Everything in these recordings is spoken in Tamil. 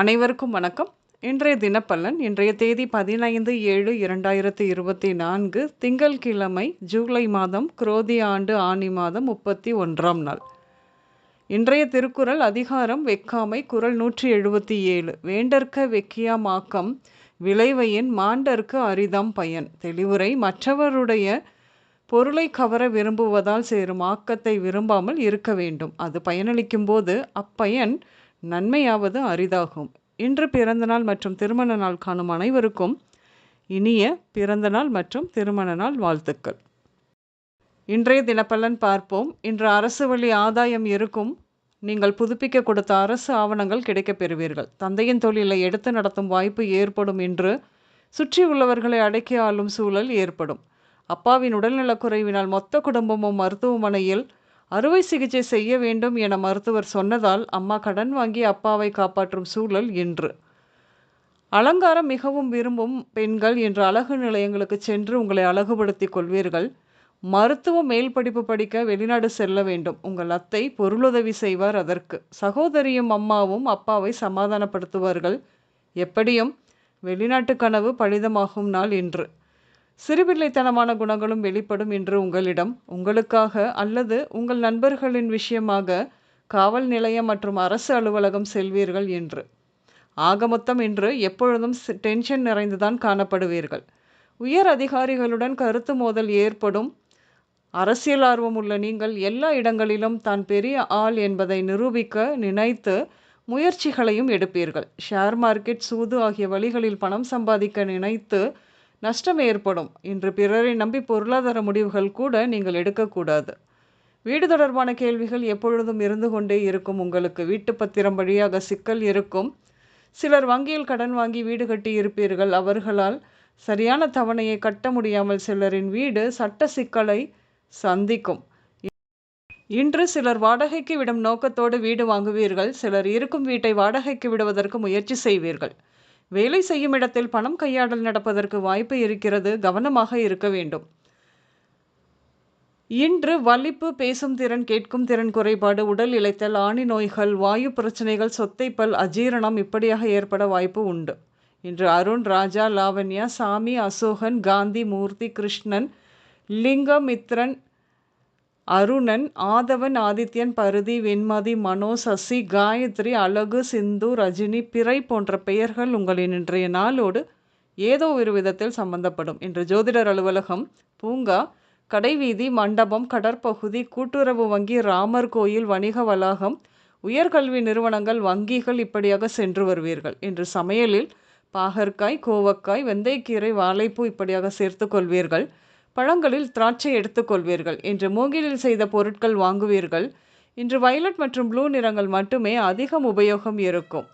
அனைவருக்கும் வணக்கம். இன்றைய தினப்பலன் இன்றைய தேதி பதினைந்து ஏழு இரண்டாயிரத்தி இருபத்தி நான்கு திங்கள்கிழமை ஜூலை மாதம் குரோதி ஆண்டு ஆணி மாதம் முப்பத்தி ஒன்றாம் நாள். இன்றைய திருக்குறள் அதிகாரம் வெக்காமை குரல் நூற்றி எழுபத்தி ஏழு. வேண்டற்க வெக்கியாமாக்கம் விளைவையின் மாண்டற்கு அரிதாம் பயன். தெளிவுரை மற்றவருடைய பொருளை கவர விரும்புவதால் சேரும் ஆக்கத்தை விரும்பாமல் இருக்க வேண்டும். அது பயனளிக்கும் போது அப்பயன் நன்மையாவது அரிதாகும். இன்று பிறந்தநாள் மற்றும் திருமண நாள் காணும் அனைவருக்கும் இனிய பிறந்தநாள் மற்றும் திருமண நாள் வாழ்த்துக்கள். இன்றைய தினப்பலன் பார்ப்போம். இன்று அரசு வழி ஆதாயம் இருக்கும். நீங்கள் புதுப்பிக்க கொடுத்த அரசு ஆவணங்கள் கிடைக்கப் பெறுவீர்கள். தந்தையின் தொழிலை எடுத்து நடத்தும் வாய்ப்பு ஏற்படும் என்று சுற்றி உள்ளவர்களை அடக்கி ஆளும் சூழல் ஏற்படும். அப்பாவின் உடல்நலக்குறைவினால் மொத்த குடும்பமும் மருத்துவமனையில் அறுவை சிகிச்சை செய்ய வேண்டும் என மருத்துவர் சொன்னதால் அம்மா கடன் வாங்கி அப்பாவை காப்பாற்றும் சூழல் இன்று. அலங்காரம் மிகவும் விரும்பும் பெண்கள் இன்று அழகு நிலையங்களுக்கு சென்று உங்களை அழகுபடுத்திக் கொள்வீர்கள். மருத்துவ மேல் படிப்பு படிக்க வெளிநாடு செல்ல வேண்டும். உங்கள் அத்தை பொருளுதவி செய்வார் அதற்கு. சகோதரியும் அம்மாவும் அப்பாவை சமாதானப்படுத்துவார்கள். எப்படியும் வெளிநாட்டு கனவு பலிதமாகும் நாள் இன்று. சிறுபிள்ளைத்தனமான குணங்களும் வெளிப்படும் என்று உங்களிடம். உங்களுக்காக அல்லது உங்கள் நண்பர்களின் விஷயமாக காவல் நிலையம் மற்றும் அரசு அலுவலகம் செல்வீர்கள் என்று. ஆகமொத்தம் இன்று எப்பொழுதும் டென்ஷன் நிறைந்துதான் காணப்படுவீர்கள். உயர் அதிகாரிகளுடன் கருத்து மோதல் ஏற்படும். அரசியல் ஆர்வம் உள்ள நீங்கள் எல்லா இடங்களிலும் தான் பெரிய ஆள் என்பதை நிரூபிக்க நினைத்து முயற்சிகளையும் எடுப்பீர்கள். ஷேர் மார்க்கெட் சூது ஆகிய வழிகளில் பணம் சம்பாதிக்க நினைத்து நஷ்டம் ஏற்படும். இன்று பிறரை நம்பி பொருளாதார முடிவுகள் கூட நீங்கள் எடுக்கக்கூடாது. வீடு தொடர்பான கேள்விகள் எப்பொழுதும் இருந்து கொண்டே இருக்கும். உங்களுக்கு வீட்டு பத்திரம் வழியாக சிக்கல் இருக்கும். சிலர் வங்கியில் கடன் வாங்கி வீடு கட்டி இருப்பீர்கள். அவர்களால் சரியான தவணையை கட்ட முடியாமல் சிலரின் வீடு சட்ட சிக்கலை சந்திக்கும். இன்று சிலர் வாடகைக்கு விடும் நோக்கத்தோடு வீடு வாங்குவீர்கள். சிலர் இருக்கும் வீட்டை வாடகைக்கு விடுவதற்கு முயற்சி செய்வீர்கள். வேலை செய்யும் இடத்தில் பணம் கையாடல் நடப்பதற்கு வாய்ப்பு இருக்கிறது கவனமாக இருக்க வேண்டும். இன்று வலிப்பு பேசும் திறன் கேட்கும் திறன் குறைபாடு உடல் இழைத்தல் ஆணி நோய்கள் வாயு பிரச்சனைகள் சொத்தைப்பல் அஜீரணம் இப்படியாக ஏற்பட வாய்ப்பு உண்டு. இன்று அருண் ராஜா லாவண்யா சாமி அசோகன் காந்தி மூர்த்தி கிருஷ்ணன் லிங்கமித்ரன் அருணன் ஆதவன் ஆதித்யன் பருதி வெண்மதி மனோ சசி காயத்ரி அழகு சிந்து ரஜினி பிறை போன்ற பெயர்கள் உங்களின் இன்றைய நாளோடு ஏதோ ஒரு விதத்தில் சம்பந்தப்படும். இன்று ஜோதிடர் அலுவலகம் பூங்கா கடைவீதி மண்டபம் கடற்பகுதி கூட்டுறவு வங்கி ராமர் கோயில் வணிக வளாகம் உயர்கல்வி நிறுவனங்கள் வங்கிகள் இப்படியாக சென்று வருவீர்கள். இன்று சமையலில் பாகற்காய் கோவக்காய் வெந்தயக்கீரை வாழைப்பூ இப்படியாக சேர்த்து கொள்வீர்கள். பழங்களில் திராட்சை எடுத்துக்கொள்வீர்கள். இன்று மூங்கிலில் செய்த பொருட்கள் வாங்குவீர்கள். இன்று வயலட் மற்றும் ப்ளூ நிறங்கள் மட்டுமே அதிகம் உபயோகம் இருக்கும்.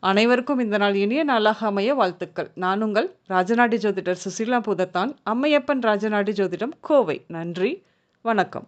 அனைவருக்கும் இந்த நாள் இனிய நாளாக அமைய வாழ்த்துக்கள். நான் உங்கள் ராஜநாடி ஜோதிடர் சுசீலா புதத்தான். அம்மையப்பன் ராஜநாடி ஜோதிடம் கோவை. நன்றி. வணக்கம்.